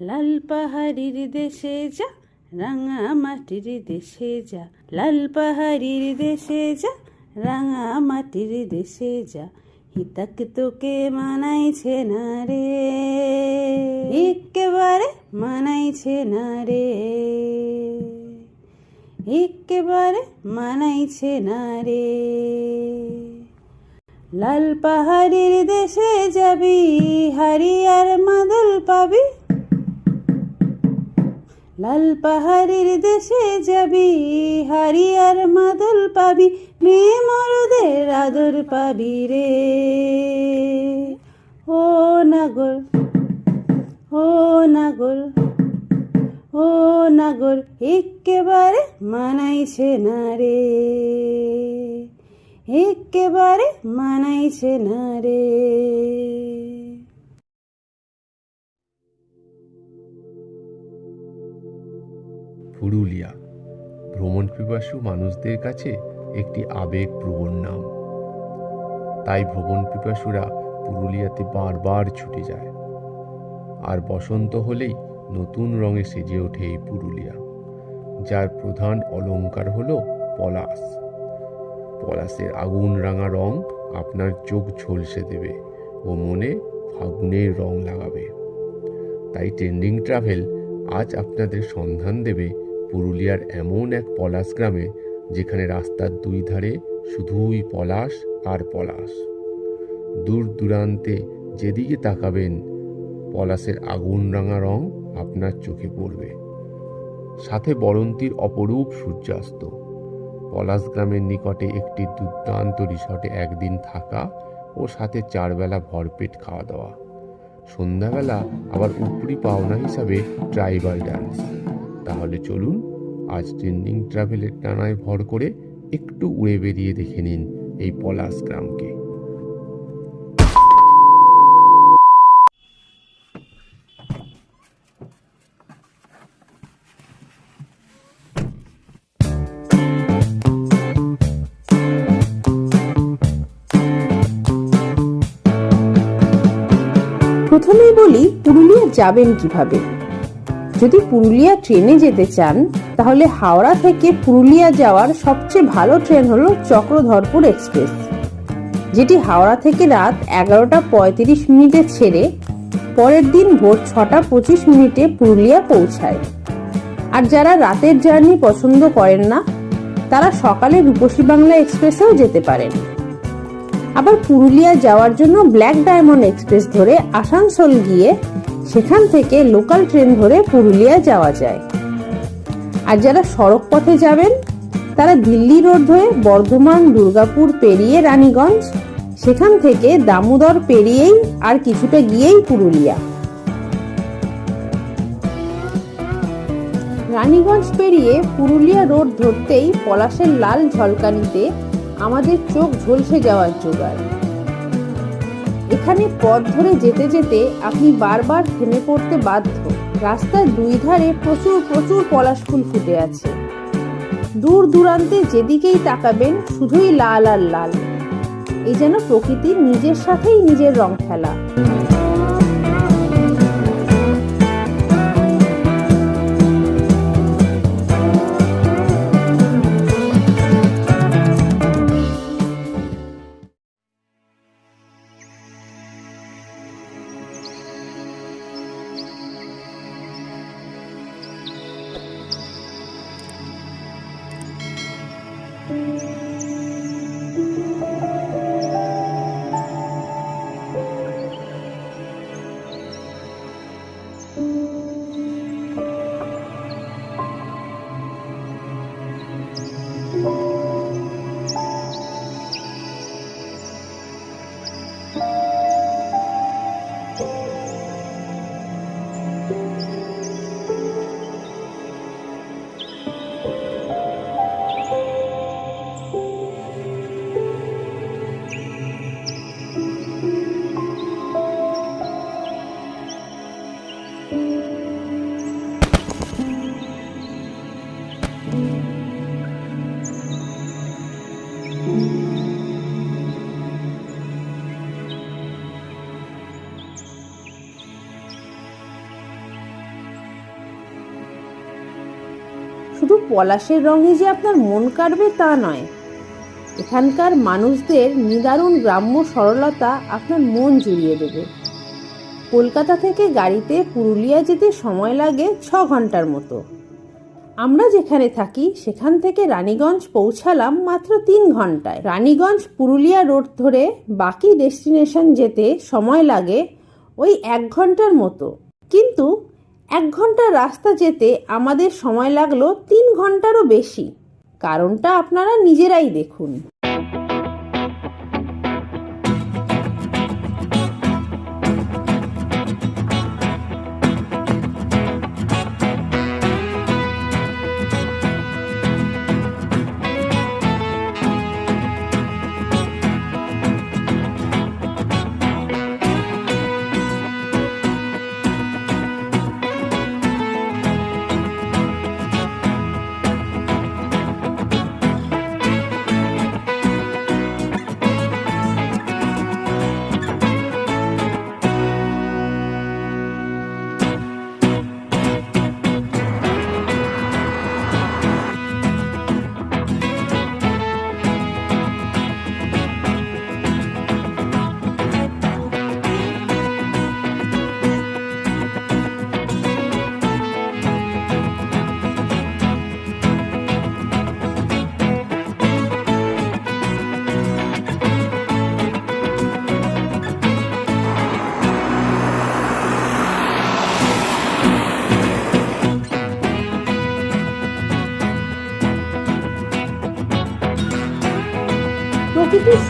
লাল পাহাড়ির দেশে যা, রাঙা মাটির দেশে যা। লাল পাহাড়ির দেশে যা, রাঙা মাটির দেশে যা। হিতাক তোকে মানাইছে না রে। একেবারে মানাইছে না রে। একেবারে মানাইছে না রে। লাল পাহাড়ির দেশে যাবি, হারিয়ার মাদল পাবি। লাল পাহাড়ির দেশে যাবি, হারিয়ার মাদল পাবি, মেয়ে মরদের আদর পাবি রে। ও নাগর ও নাগর ও নাগর, একেবারে মানাইছে না রে। একেবারে মানাইছে না রে। পুরুলিয়া। ভ্রমণ পিপাসু মানুষদের কাছে একটি আবেগ আবেগপ্রবণ নাম। তাই ভ্রমণ পিপাসুরা পুরুলিয়াতে বারবার ছুটে যায়। আর বসন্ত হলেই নতুন রঙে সেজে ওঠে এই পুরুলিয়া, যার প্রধান অলংকার হল পলাশ। পলাশের আগুন রাঙা রং আপনার চোখ ঝলসে দেবে ও মনে ফাগুনের রং লাগাবে। তাই ট্রেন্ডিং ট্রাভেল আজ আপনাদের সন্ধান দেবে পুরুলিয়ার এমন এক পলাশ গ্রামে, যেখানে রাস্তার দুই ধারে শুধুই পলাশ আর পলাশ। দূর দূরান্তে যেদিকে তাকাবেন, পলাশের আগুন রাঙা রং আপনার চোখে পড়বে। সাথে বরন্তির অপরূপ সূর্যাস্ত। পলাশ গ্রামের নিকটে একটি দুর্দান্ত রিসর্টে একদিন থাকা ও সাথে চারবেলা ভরপেট খাওয়া দাওয়া সন্ধ্যাবেলা আবার উপরি পাওনা হিসাবে ট্রাইবাল ডান্স। তাহলে চলুন আজ ট্রেন্ডিং ট্রাভেলের টানায় ভর করে একটু উড়ে বেরিয়ে দেখে নিন এই পলাশ গ্রামকে। প্রথমেই বলি, পুরুলিয়া যাবেন কীভাবে? যদি পুরুলিয়া ট্রেনে যেতে চান, তাহলে হাওড়া থেকে পুরুলিয়া যাওয়ার সবচেয়ে ভালো ট্রেন হলো চক্রধরপুর এক্সপ্রেস, যেটি হাওড়া থেকে রাত এগারোটা পঁয়ত্রিশ মিনিটে ছেড়ে পরের দিন ভোর ছটা পঁচিশ মিনিটে পুরুলিয়া পৌঁছায়। আর যারা রাতের জার্নি পছন্দ করেন না, তারা সকালে রূপসী বাংলা এক্সপ্রেসেও যেতে পারেন। আবার পুরুলিয়া যাওয়ার জন্য ব্ল্যাক ডায়মন্ড এক্সপ্রেস ধরে আসানসোল গিয়ে সেখান থেকে লোকাল ট্রেন ধরে পুরুলিয়া যাওয়া যায়। আর যারা সড়ক পথে যাবেন, তারা দিল্লি রোড ধরে বর্ধমান, দুর্গাপুর পেরিয়ে রানীগঞ্জ, সেখান থেকে দামোদর পেরিয়েই আর কিছুটা গিয়েই পুরুলিয়া। রানীগঞ্জ পেরিয়ে পুরুলিয়া রোড ধরতেই পলাশের লাল ঝলকানিতে আমাদের চোখ ঝলসে যাওয়ার জোগাড়। এখানে পথ ধরে যেতে যেতে আপনি বারবার থেমে পড়তে বাধ্য। রাস্তার দুই ধারে প্রচুর প্রচুর পলাশ ফুল ফুটে আছে। দূর দূরান্তে যেদিকেই তাকাবেন, শুধুই লাল আর লাল। এই যেন প্রকৃতি নিজের সাথেই নিজের রং খেলা। শুধু পলাশের রঙে যে আপনার মন কাটবে তা নয়। এখানকার মানুষদের নিদারুণ গ্রাম্য সরলতা আপনার মন জুড়িয়ে দেবে। কলকাতা থেকে গাড়িতে পুরুলিয়া যেতে সময় লাগে ছ ঘণ্টার মতো। আমরা যেখানে থাকি, সেখান থেকে রানীগঞ্জ পৌঁছালাম মাত্র তিন ঘন্টায়। রানীগঞ্জ পুরুলিয়া রোড ধরে বাকি ডেস্টিনেশন যেতে সময় লাগে ওই এক ঘণ্টার মতো। কিন্তু এক ঘণ্টার রাস্তা যেতে আমাদের সময় লাগল তিন ঘন্টারও বেশি। কারণটা আপনারা নিজেরাই দেখুন।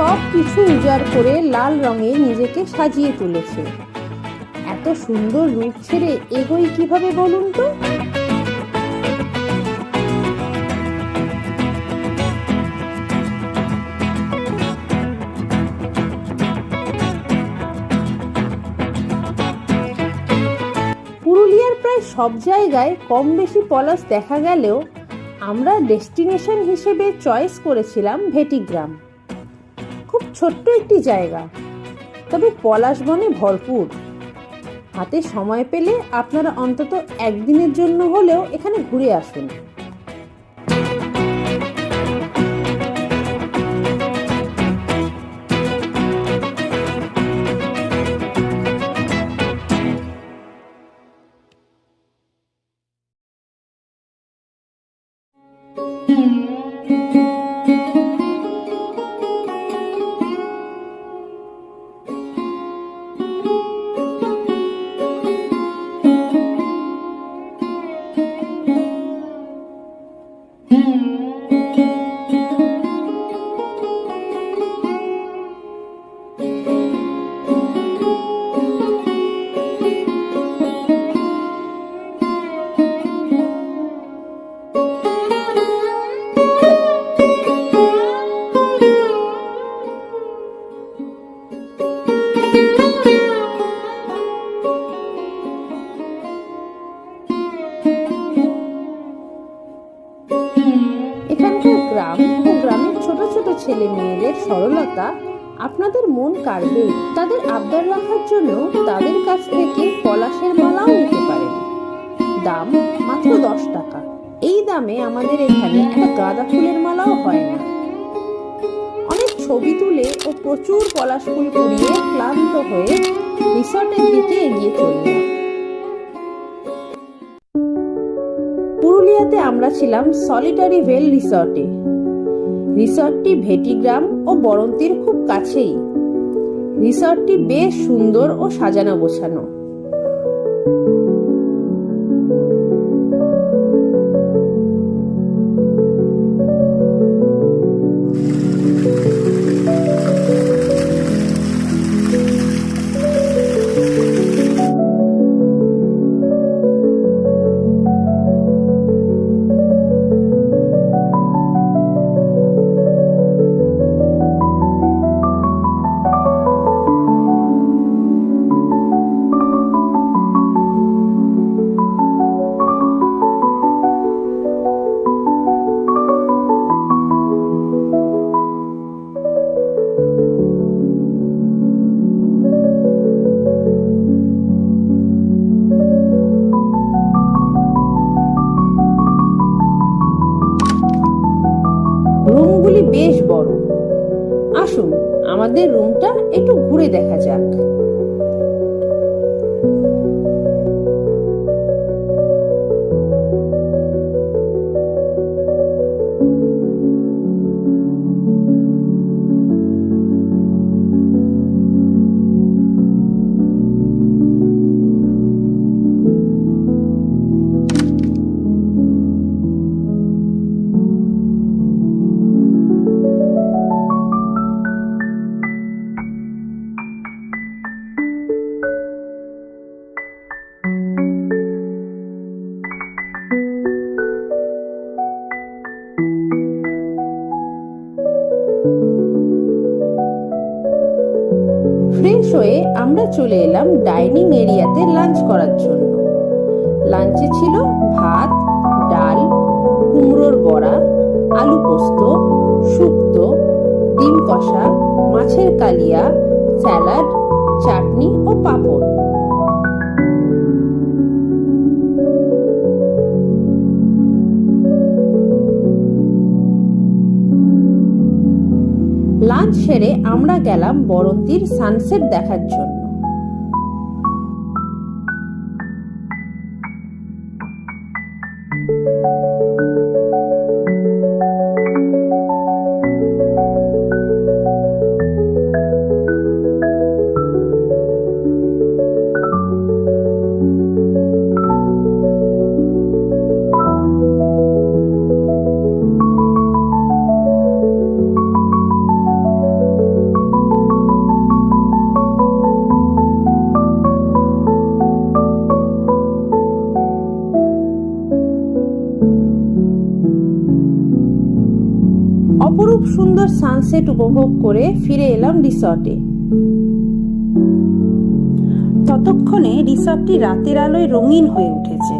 সব কিছু উজাড় করে লাল রঙে নিজেকে সাজিয়ে তুলেছে। এত সুন্দর রূপ ছেড়ে এগোই কীভাবে বলুন তো? পুরুলিয়ার প্রায় সব জায়গায় কম বেশি পলাশ দেখা গেলেও আমরা ডেস্টিনেশন হিসেবে চয়েস করেছিলাম ভেটিগ্রাম। খুব ছোট্ট একটি জায়গা। তবে পলাশ বনে ভরপুর। হাতে সময় পেলে আপনারা অন্তত একদিনের জন্য হলেও এখানে ঘুরে আসুন। কাড়বে তাদের আবদার রাখার জন্য তাদের কাছ থেকে পলাশের মালাও নিতে পারেন দাম মাত্র দশ টাকা। এই দামে আমাদের এখানে একটা গাঁদা ফুলের মালাও হয় না। অনেক ছবি তুলে ও প্রচুর পলাশ ফুল কুড়িয়ে ক্লান্ত হয়ে রিসর্টের দিকে এগিয়ে চললাম। পুরুলিয়াতে আমরা ছিলাম সলিটারি ভেল রিসর্টে। রিসর্টটি ভেটিগ্রাম ও বরন্তির খুব কাছেই। রিসর্টটি বেশ সুন্দর ও সাজানো গোছানো। আমাদের রুমটা একটু ঘুরে দেখা যাক। ফ্রেশ হয়ে আমরা চলে এলাম ডাইনিং এরিয়াতে লাঞ্চ করার জন্য। লাঞ্চে ছিল ভাত, ডাল, কুমড়োর বড়া, আলু পোস্ত, শুক্তো, ডিম কষা, মাছের কালিয়া, স্যালাড, চাটনি ও পাঁপড়। লাঞ্চ সেরে আমরা গেলাম বরন্তির সানসেট দেখার জন্য। অপরূপ সুন্দর সানসেট উপভোগ করে ফিরে এলাম রিসর্টে ততক্ষণে রিসর্টটি রাতের আলোয় রঙিন হয়ে উঠেছে।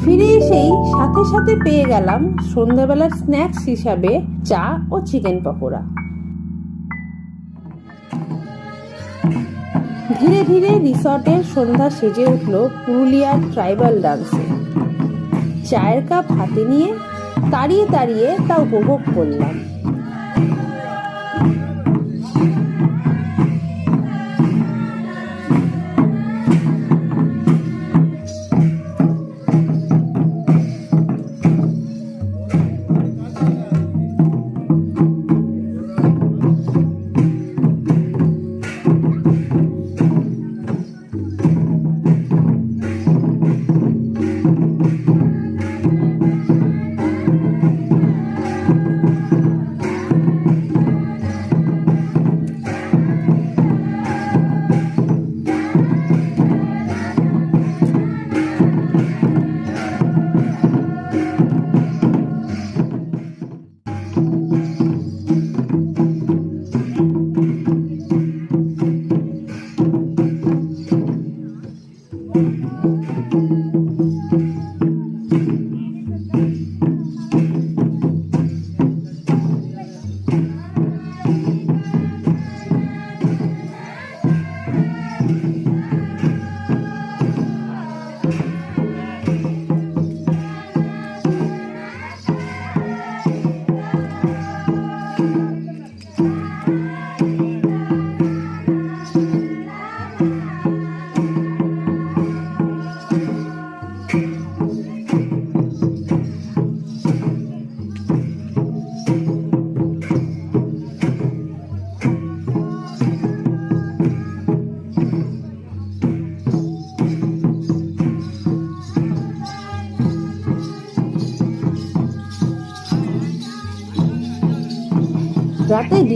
ফিরে এসেই সাথে সাথে পেয়ে গেলাম সন্ধ্যাবেলার স্ন্যাক্স হিসাবে চা ও চিকেন পকোড়া। ধীরে ধীরে রিসর্টের সন্ধ্যা সেজে উঠল পুরুলিয়ার ট্রাইবাল ডান্সে। চায়ের কাপ হাতে নিয়ে তাড়িয়ে তাড়িয়ে তা উপভোগ করলাম।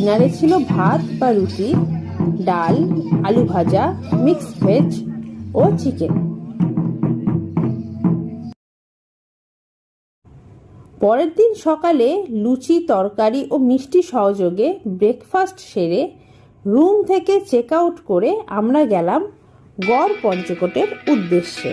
ডিনারে ছিল ভাত বা রুটি, ডাল, আলু ভাজা মিক্স ভেজ ও চিকেন। পরের দিন সকালে লুচি, তরকারি ও মিষ্টি সহযোগে ব্রেকফাস্ট সেরে রুম থেকে চেক আউট করে আমরা গেলাম গড় পঞ্চকোটের উদ্দেশ্যে।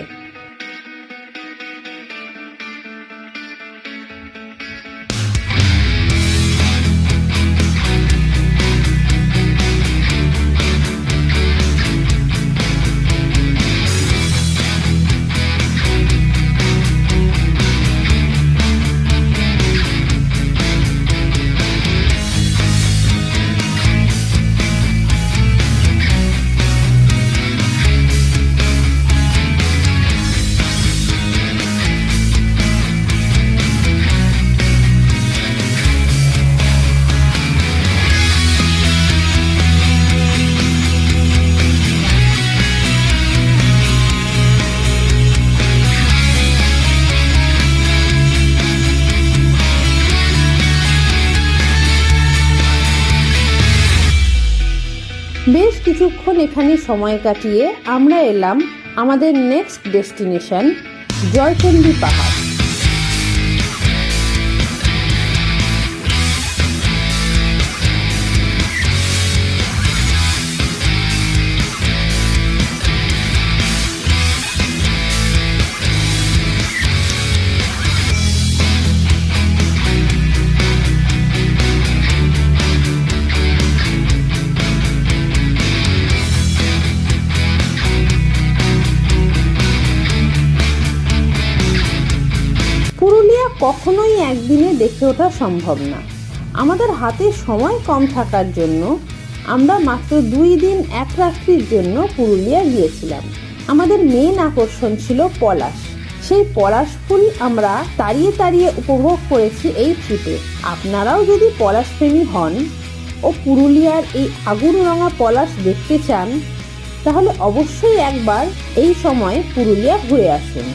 কিছুক্ষণ এখানে সময় কাটিয়ে আমরা এলাম আমাদের নেক্সট ডেস্টিনেশন জয়চণ্ডী পাহাড়। কখনোই একদিনে দেখে ওঠা সম্ভব না। আমাদের হাতে সময় কম থাকার জন্য আমরা মাত্র দুই দিন এক রাত্রির জন্য পুরুলিয়া গিয়েছিলাম। আমাদের মেন আকর্ষণ ছিল পলাশ। সেই পলাশ ফুল আমরা তাড়িয়ে তাড়িয়ে উপভোগ করেছি এই ট্রিপে আপনারাও যদি পলাশ প্রেমী হন ও পুরুলিয়ার এই আগুন রঙা পলাশ দেখতে চান, তাহলে অবশ্যই একবার এই সময় পুরুলিয়া ঘুরে আসুন।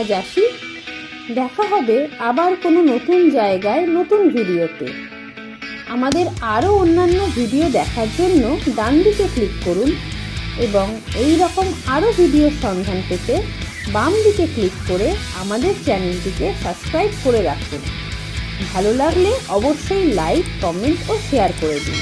আজ আসি। দেখা হবে আবার কোনো নতুন জায়গায়, নতুন ভিডিওতে। আমাদের আরও অন্যান্য ভিডিও দেখার জন্য ডান দিকে ক্লিক করুন এবং এই রকম আরও ভিডিওর সন্ধান পেতে বাম দিকে ক্লিক করে আমাদের চ্যানেলটিকে সাবস্ক্রাইব করে রাখুন। ভালো লাগলে অবশ্যই লাইক, কমেন্ট ও শেয়ার করে দিন।